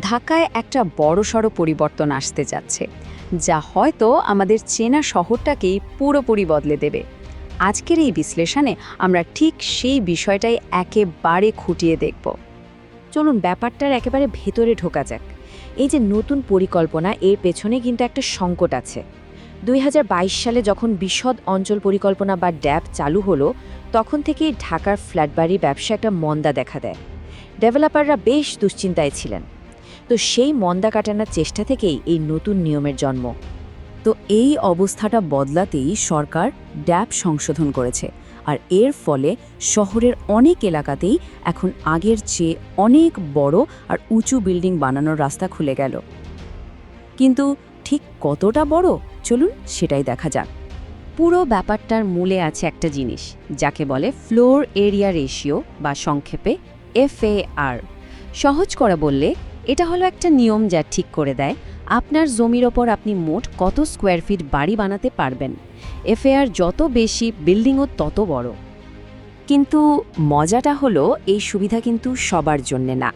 ঢাকায় একটা বড়সড় পরিবর্তন আসতে যাচ্ছে, যা হয়তো আমাদের চেনা শহরটাকেই পুরোপুরি বদলে দেবে। আজকের এই বিশ্লেষণে আমরা ঠিক সেই বিষয়টাই একেবারে খুঁটিয়ে দেখব। চলুন ব্যাপারটার একেবারে ভেতরে ঢোকা যাক। এই যে নতুন পরিকল্পনা, এর পেছনে কিন্তু একটা সংকট আছে। দুই হাজার বাইশ সালে যখন বিশদ অঞ্চল পরিকল্পনা বা ড্যাব চালু হলো, তখন থেকেই ঢাকার ফ্ল্যাটবাড়ির ব্যবসা একটা মন্দা দেখা দেয়। ডেভেলপাররা বেশ দুশ্চিন্তায় ছিলেন। তো সেই মন্দা কাটানোর চেষ্টা থেকেই এই নতুন নিয়মের জন্ম। তো এই অবস্থাটা বদলাতেই সরকার ড্যাব সংশোধন করেছে, আর এর ফলে শহরের অনেক এলাকাতেই এখন আগের চেয়ে অনেক বড় আর উঁচু বিল্ডিং বানানোর রাস্তা খুলে গেল। কিন্তু ঠিক কতটা বড়? চলুন সেটাই দেখা যাক। পুরো ব্যাপারটার মূলে আছে একটা জিনিস, যাকে বলে ফ্লোর এরিয়া রেশিও বা সংক্ষেপে এফএআর। সহজ করা বললে এটা হলো একটা নিয়ম যা ঠিক করে দেয়, আপনার জমির ওপর আপনি মোট কত স্কোয়ার ফিট বাড়ি বানাতে পারবেন। এফএআর যত বেশি বিল্ডিংও তত বড়। কিন্তু মজাটা হলো, এই সুবিধা কিন্তু সবার জন্যে না।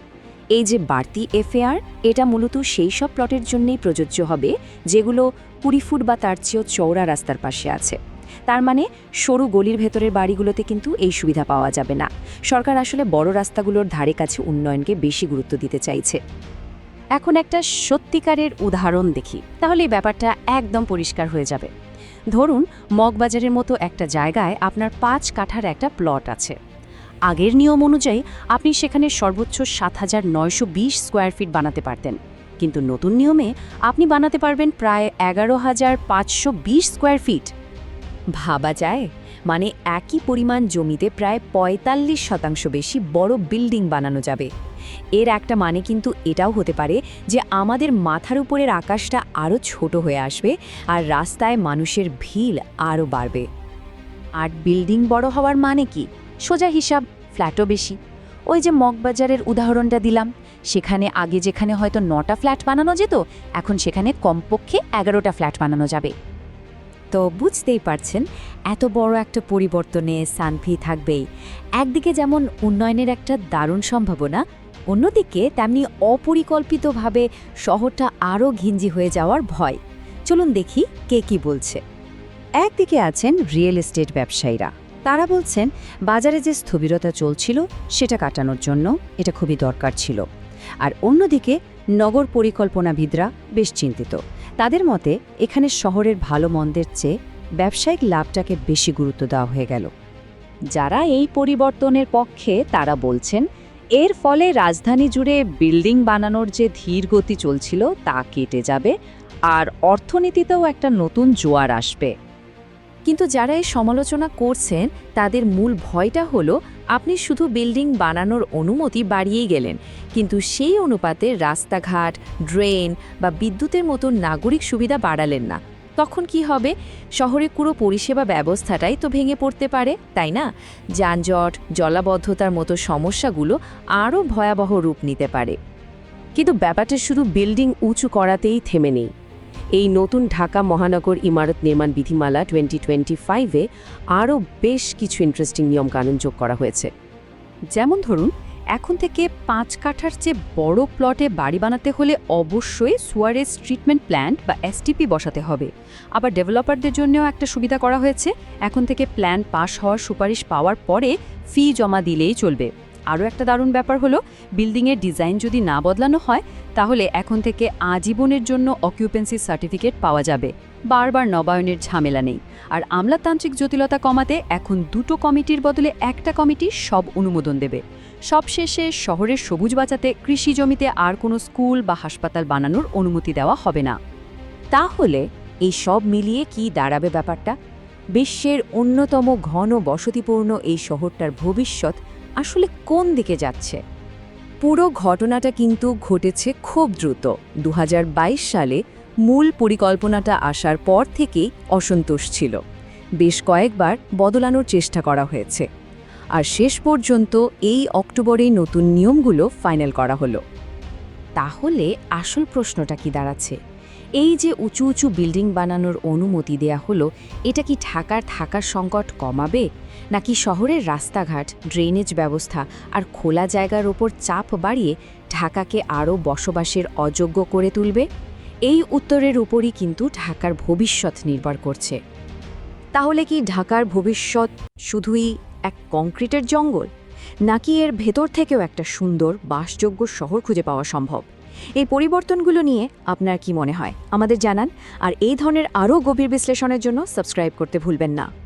এই যে বাড়তি এফএআর, এটা মূলত সেই সব প্লটের জন্যই প্রযোজ্য হবে, যেগুলো কুড়ি ফুট বা তার চেয়েও চওড়া রাস্তার পাশে আছে। তার মানে সরু গলির ভেতরের বাড়িগুলোতে কিন্তু এই সুবিধা পাওয়া যাবে না। সরকার আসলে বড় রাস্তাগুলোর ধারে কাছে উন্নয়নকে বেশি গুরুত্ব দিতে চাইছে। এখন একটা সত্যিকারের উদাহরণ দেখি, তাহলে এই ব্যাপারটা একদম পরিষ্কার হয়ে যাবে। ধরুন, মগবাজারের মতো একটা জায়গায় আপনার পাঁচ কাঠার একটা প্লট আছে। আগের নিয়ম অনুযায়ী আপনি সেখানে সর্বোচ্চ সাত হাজার নয়শো বিশ স্কোয়ার ফিট বানাতে পারতেন। কিন্তু নতুন নিয়মে আপনি বানাতে পারবেন প্রায় এগারো হাজার পাঁচশো বিশ স্কোয়ার ফিট। ভাবা যায়? মানে একই পরিমাণ জমিতে প্রায় পঁয়তাল্লিশ শতাংশ বেশি বড় বিল্ডিং বানানো যাবে। এর একটা মানে কিন্তু এটাও হতে পারে যে আমাদের মাথার উপরের আকাশটা আরও ছোট হয়ে আসবে আর রাস্তায় মানুষের ভিড় আরও বাড়বে। আর বিল্ডিং বড় হওয়ার মানে কি? সোজা হিসাব, ফ্ল্যাটও বেশি। ওই যে মগবাজারের উদাহরণটা দিলাম। সেখানে আগে যেখানে হয়তো নটা ফ্ল্যাট বানানো যেত, এখন সেখানে কমপক্ষে এগারোটা ফ্ল্যাট বানানো যাবে। তো বুঝতেই পারছেন, এত বড় একটা পরিবর্তনে সানফি থাকবেই। একদিকে যেমন উন্নয়নের একটা দারুণ সম্ভাবনা, অন্যদিকে তেমনি অপরিকল্পিতভাবে শহরটা আরও ঘিঞ্জি হয়ে যাওয়ার ভয়। চলুন দেখি কে কি বলছে। একদিকে আছেন রিয়েল এস্টেট ব্যবসায়ীরা। তারা বলছেন, বাজারে যে স্থবিরতা চলছিল, সেটা কাটানোর জন্য এটা খুবই দরকার ছিল। আর অন্যদিকে নগর পরিকল্পনাবিদরা বেশ চিন্তিত। তাদের মতে, এখানে শহরের ভালো মন্দের চেয়ে ব্যবসায়িক লাভটাকে বেশি গুরুত্ব দেওয়া হয়ে গেল। যারা এই পরিবর্তনের পক্ষে, তারা বলছেন, এর ফলে রাজধানী জুড়ে বিল্ডিং বানানোর যে ধীর গতি চলছিল, তা কেটে যাবে, আর অর্থনীতিতেও একটা নতুন জোয়ার আসবে। কিন্তু যারা এই সমালোচনা করছেন, তাদের মূল ভয়টা হলো, আপনি শুধু বিল্ডিং বানানোর অনুমতি বাড়িয়েই গেলেন। কিন্তু সেই অনুপাতে রাস্তাঘাট, ড্রেন বা বিদ্যুতের মতো নাগরিক সুবিধা বাড়ালেন না। তখন কি হবে? শহরে পুরো পরিষেবা ব্যবস্থাটাই তো ভেঙে পড়তে পারে, তাই না? যানজট, জলাবদ্ধতার মতো সমস্যাগুলো আরও ভয়াবহ রূপ নিতে পারে। কিন্তু ব্যাপারটা শুধু বিল্ডিং উঁচু করাতেই থেমে নেই। এই নতুন ঢাকা মহানগর ইমারত নির্মাণ বিধিমালা টোয়েন্টি টোয়েন্টি ফাইভে আরও বেশ কিছু ইন্টারেস্টিং নিয়মকানুন যোগ করা হয়েছে। যেমন ধরুন, এখন থেকে পাঁচ কাঠার চেয়ে বড় প্লটে বাড়ি বানাতে হলে অবশ্যই সুয়ারেজ ট্রিটমেন্ট প্ল্যান্ট বা এসটিপি বসাতে হবে। আবার ডেভেলপারদের জন্যও একটা সুবিধা করা হয়েছে। এখন থেকে প্ল্যান পাশ হওয়ার সুপারিশ পাওয়ার পরে ফি জমা দিলেই চলবে। আরও একটা দারুণ ব্যাপার হলো, বিল্ডিংয়ের ডিজাইন যদি না বদলানো হয়, তাহলে এখন থেকে আজীবনের জন্য অকিউপেন্সি সার্টিফিকেট পাওয়া যাবে। বারবার নবায়নের ঝামেলা নেই। আর আমলাতান্ত্রিক জটিলতা কমাতে এখন দুটো কমিটির বদলে একটা কমিটি সব অনুমোদন দেবে। সবশেষে শহরের সবুজ বাঁচাতে কৃষি জমিতে আর কোনো স্কুল বা হাসপাতাল বানানোর অনুমতি দেওয়া হবে না। তাহলে এই সব মিলিয়ে কি দাঁড়াবে ব্যাপারটা? বিশ্বের অন্যতম ঘন বসতিপূর্ণ এই শহরটার ভবিষ্যৎ আসলে কোন দিকে যাচ্ছে? পুরো ঘটনাটা কিন্তু ঘটেছে খুব দ্রুত। দু হাজার বাইশ সালে মূল পরিকল্পনাটা আসার পর থেকেই অসন্তোষ ছিল। বেশ কয়েকবার বদলানোর চেষ্টা করা হয়েছে। আর শেষ পর্যন্ত এই অক্টোবরেই নতুন নিয়মগুলো ফাইনাল করা হলো। তাহলে আসল প্রশ্নটা কি দাঁড়াচ্ছে? এই যে উঁচু উঁচু বিল্ডিং বানানোর অনুমতি দেয়া হলো, এটা কি ঢাকার থাকার সংকট কমাবে? নাকি শহরের রাস্তাঘাট ড্রেনেজ ব্যবস্থা আর খোলা জায়গার ওপর চাপ বাড়িয়ে ঢাকাকে আরও বসবাসের অযোগ্য করে তুলবে? এই উত্তরের উপরই কিন্তু ঢাকার ভবিষ্যৎ নির্ভর করছে। তাহলে কি ঢাকার ভবিষ্যৎ শুধুই এক কংক্রিটের জঙ্গল? নাকি এর ভেতর থেকেও একটা সুন্দর, বাসযোগ্য শহর খুঁজে পাওয়া সম্ভব? এই পরিবর্তনগুলো নিয়ে আপনার কি মনে হয়? আমাদের জানান। আর এই ধরনের আরও গভীর বিশ্লেষণের জন্য সাবস্ক্রাইব করতে ভুলবেন না।